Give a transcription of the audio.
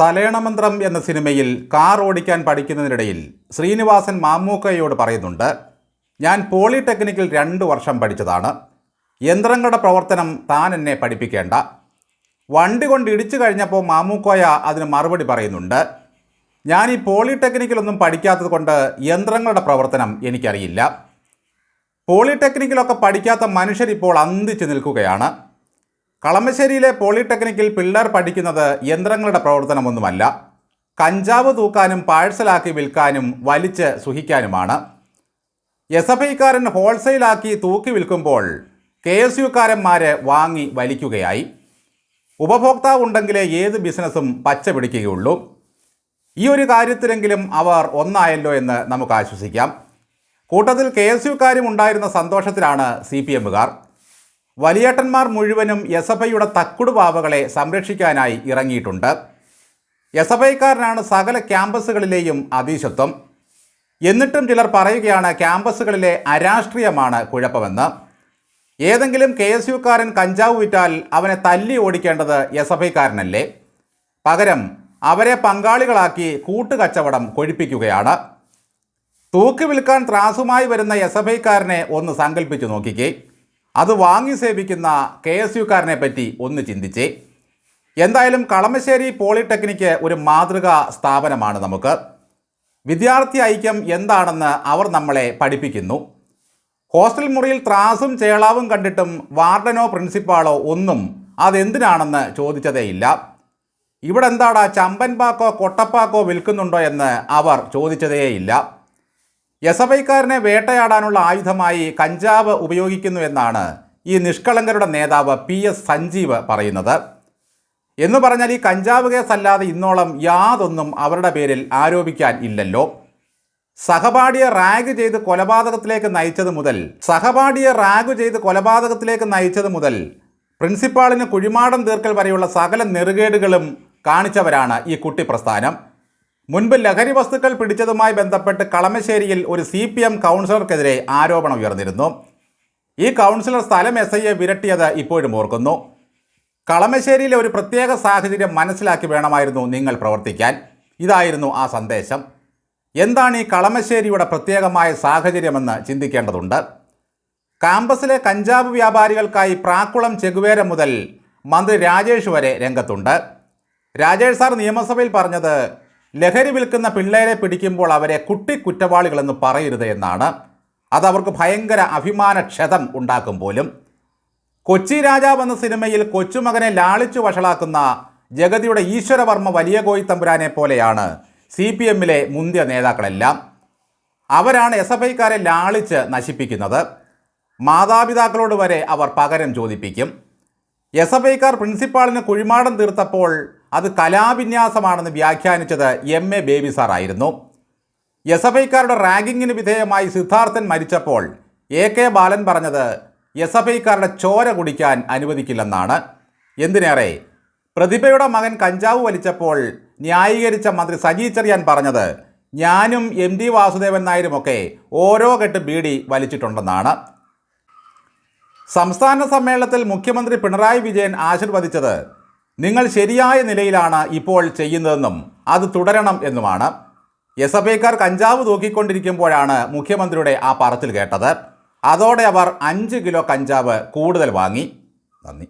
തലേണമന്ത്രം എന്ന സിനിമയിൽ കാർ ഓടിക്കാൻ പഠിക്കുന്നതിനിടയിൽ ശ്രീനിവാസൻ മാമൂക്കയോട് പറയുന്നുണ്ട് ഞാൻ പോളിടെക്നിക്കിൽ രണ്ട് വർഷം പഠിച്ചതാണ്. യന്ത്രങ്ങളുടെ പ്രവർത്തനം താൻ എന്നെ പഠിപ്പിക്കേണ്ട. വണ്ടി കൊണ്ട് ഇടിച്ചു കഴിഞ്ഞപ്പോൾ മാമൂക്കോയ അതിന് മറുപടി പറയുന്നുണ്ട് ഞാൻ ഈ പോളിടെക്നിക്കിലൊന്നും പഠിക്കാത്തത് കൊണ്ട് യന്ത്രങ്ങളുടെ പ്രവർത്തനം എനിക്കറിയില്ല. പോളിടെക്നിക്കിലൊക്കെ പഠിക്കാത്ത മനുഷ്യരിപ്പോൾ അന്തിച്ച് നിൽക്കുകയാണ്. കളമശ്ശേരിയിലെ പോളിടെക്നിക്കിൽ പിള്ളേർ പഠിക്കുന്നത് യന്ത്രങ്ങളുടെ പ്രവർത്തനമൊന്നുമല്ല. കഞ്ചാവ് തൂക്കാനും പാഴ്സലാക്കി വിൽക്കാനും വലിച്ച് സുഹിക്കാനുമാണ് എസ് എഫ് ഐക്കാരൻ ഹോൾസെയിലാക്കി തൂക്കി വിൽക്കുമ്പോൾ കെ എസ് യുക്കാരന്മാർ വാങ്ങി വലിക്കുകയായി. ഉപഭോക്താവ് ഉണ്ടെങ്കിലേ ഏത് ബിസിനസ്സും പച്ച പിടിക്കുകയുള്ളൂ. ഈ ഒരു കാര്യത്തിലെങ്കിലും അവർ ഒന്നായല്ലോ എന്ന് നമുക്ക് ആശ്വസിക്കാം. കൂട്ടത്തിൽ കെ എസ് യുക്കാരും ഉണ്ടായിരുന്ന സന്തോഷത്തിലാണ് സി പി എമ്മുകാർ. വലിയേട്ടന്മാർ മുഴുവനും യസഭയുടെ തക്കുടുപാവകളെ സംരക്ഷിക്കാനായി ഇറങ്ങിയിട്ടുണ്ട്. ഐക്കാരനാണ് സകല ക്യാമ്പസുകളിലെയും അതീശത്വം എന്നിട്ടും ചിലർ പറയുകയാണ് ക്യാമ്പസുകളിലെ അരാഷ്ട്രീയമാണ് കുഴപ്പമെന്ന്. ഏതെങ്കിലും കെ എസ് യുക്കാരൻ കഞ്ചാവ് വിറ്റാൽ അവനെ തല്ലി ഓടിക്കേണ്ടത് എസ് എഫ് ഐക്കാരനല്ലേ പകരം അവരെ പങ്കാളികളാക്കി കൂട്ടുകച്ചവടം കൊഴിപ്പിക്കുകയാണ്. തൂക്ക് വിൽക്കാൻ ത്രാസുമായി വരുന്ന എസ് എഫ് ഐക്കാരനെ ഒന്ന് സങ്കല്പിച്ചു നോക്കിക്കേ. അത് വാങ്ങി സേവിക്കുന്ന കെ എസ് യുക്കാരനെ പറ്റി ഒന്ന് ചിന്തിച്ചേ. എന്തായാലും കളമശ്ശേരി പോളിടെക്നിക്ക് ഒരു മാതൃകാ സ്ഥാപനമാണ് നമുക്ക്. വിദ്യാർത്ഥി ഐക്യം എന്താണെന്ന് അവർ നമ്മളെ പഠിപ്പിക്കുന്നു. ഹോസ്റ്റൽ മുറിയിൽ ത്രാസും ചേളാവും കണ്ടിട്ടും വാർഡനോ പ്രിൻസിപ്പാളോ ഒന്നും അതെന്തിനാണെന്ന് ചോദിച്ചതേയില്ല. ഇവിടെ എന്താടാ ചമ്പൻപാക്കോ കൊട്ടപ്പാക്കോ വിൽക്കുന്നുണ്ടോ എന്ന് അവർ ചോദിച്ചതേയില്ല. എസ് എഫ് ഐക്കാരനെ വേട്ടയാടാനുള്ള ആയുധമായി കഞ്ചാവ് ഉപയോഗിക്കുന്നു എന്നാണ് ഈ നിഷ്കളങ്കരുടെ നേതാവ് പി എസ് സഞ്ജീവ് പറയുന്നത്. എന്ന് പറഞ്ഞാൽ ഈ കഞ്ചാവ് കേസ് അല്ലാതെ ഇന്നോളം യാതൊന്നും അവരുടെ പേരിൽ ആരോപിക്കാൻ ഇല്ലല്ലോ. സഹപാഠിയെ റാഗ് ചെയ്ത് കൊലപാതകത്തിലേക്ക് നയിച്ചത് മുതൽ സഹപാഠിയെ റാഗ് ചെയ്ത് കൊലപാതകത്തിലേക്ക് നയിച്ചത് മുതൽ പ്രിൻസിപ്പാളിന് കുഴിമാടം തീർക്കൽ വരെയുള്ള സകല നെറുകേടുകളും കാണിച്ചവരാണ് ഈ കുട്ടി പ്രസ്ഥാനം. മുൻപ് ലഹരി വസ്തുക്കൾ പിടിച്ചതുമായി ബന്ധപ്പെട്ട് കളമശ്ശേരിയിൽ ഒരു സി പി എം കൗൺസിലർക്കെതിരെ ആരോപണം ഉയർന്നിരുന്നു. ഈ കൗൺസിലർ സ്ഥലം എസ് ഐയെ വിരട്ടിയത് ഇപ്പോഴും ഓർക്കുന്നു. കളമശ്ശേരിയിലെ ഒരു പ്രത്യേക സാഹചര്യം മനസ്സിലാക്കി വേണമായിരുന്നു നിങ്ങൾ പ്രവർത്തിക്കാൻ. ഇതായിരുന്നു ആ സന്ദേശം. എന്താണ് ഈ കളമശ്ശേരിയുടെ പ്രത്യേകമായ സാഹചര്യമെന്ന് ചിന്തിക്കേണ്ടതുണ്ട്. കാമ്പസിലെ കഞ്ചാവ് വ്യാപാരികൾക്കായി പ്രാക്കുളം ചെകുവേര മുതൽ മന്ത്രി രാജേഷ് വരെ രംഗത്തുണ്ട്. രാജേഷ് സാർ നിയമസഭയിൽ പറഞ്ഞത് ലഹരി വിൽക്കുന്ന പിള്ളേരെ പിടിക്കുമ്പോൾ അവരെ കുട്ടി കുറ്റവാളികളെന്ന് പറയരുത് എന്നാണ്. അത് അവർക്ക് ഭയങ്കര അഭിമാന ക്ഷതം ഉണ്ടാക്കും പോലും. കൊച്ചി രാജാവ് എന്ന സിനിമയിൽ കൊച്ചുമകനെ ലാളിച്ചു വഷളാക്കുന്ന ജഗതിയുടെ ഈശ്വരവർമ്മ വലിയ കോയി തമ്പുരാനെ പോലെയാണ് സി പി എമ്മിലെ മുന്തിയ നേതാക്കളെല്ലാം. അവരാണ് എസ് എഫ് ഐക്കാരെ ലാളിച്ച് നശിപ്പിക്കുന്നത്. മാതാപിതാക്കളോട് വരെ അവർ പകരം ചോദിപ്പിക്കും. എസ് എഫ് ഐക്കാർ പ്രിൻസിപ്പാളിന് കുഴിമാടം തീർത്തപ്പോൾ അത് കലാവിന്യാസമാണെന്ന് വ്യാഖ്യാനിച്ചത് എം എ ബേബി സാറായിരുന്നു. എസ് എഫ് ഐക്കാരുടെ റാഗിങ്ങിന് വിധേയമായി സിദ്ധാർത്ഥൻ മരിച്ചപ്പോൾ എ കെ ബാലൻ പറഞ്ഞത് എസ് എഫ് ഐക്കാരുടെ ചോര കുടിക്കാൻ അനുവദിക്കില്ലെന്നാണ്. എന്തിനേറെ? പ്രതിഭയുടെ മകൻ കഞ്ചാവ് വലിച്ചപ്പോൾ ന്യായീകരിച്ച മന്ത്രി സജി ചെറിയാൻ പറഞ്ഞത് ഞാനും എം ഡി വാസുദേവൻ നായരുമൊക്കെ ഓരോ കെട്ട് ബീഡി വലിച്ചിട്ടുണ്ടെന്നാണ്. സംസ്ഥാന സമ്മേളനത്തിൽ മുഖ്യമന്ത്രി പിണറായി വിജയൻ ആശീർവദിച്ചത് നിങ്ങൾ ശരിയായ നിലയിലാണ് ഇപ്പോൾ ചെയ്യുന്നതെന്നും അത് തുടരണം എന്നുമാണ്. എസ് എഫ് ഐക്കാർ കഞ്ചാവ് തൂക്കിക്കൊണ്ടിരിക്കുമ്പോഴാണ് മുഖ്യമന്ത്രിയുടെ ആ പറച്ചിൽ കേട്ടത്. അതോടെ അവർ അഞ്ച് കിലോ കഞ്ചാവ് കൂടുതൽ വാങ്ങി. നന്ദി.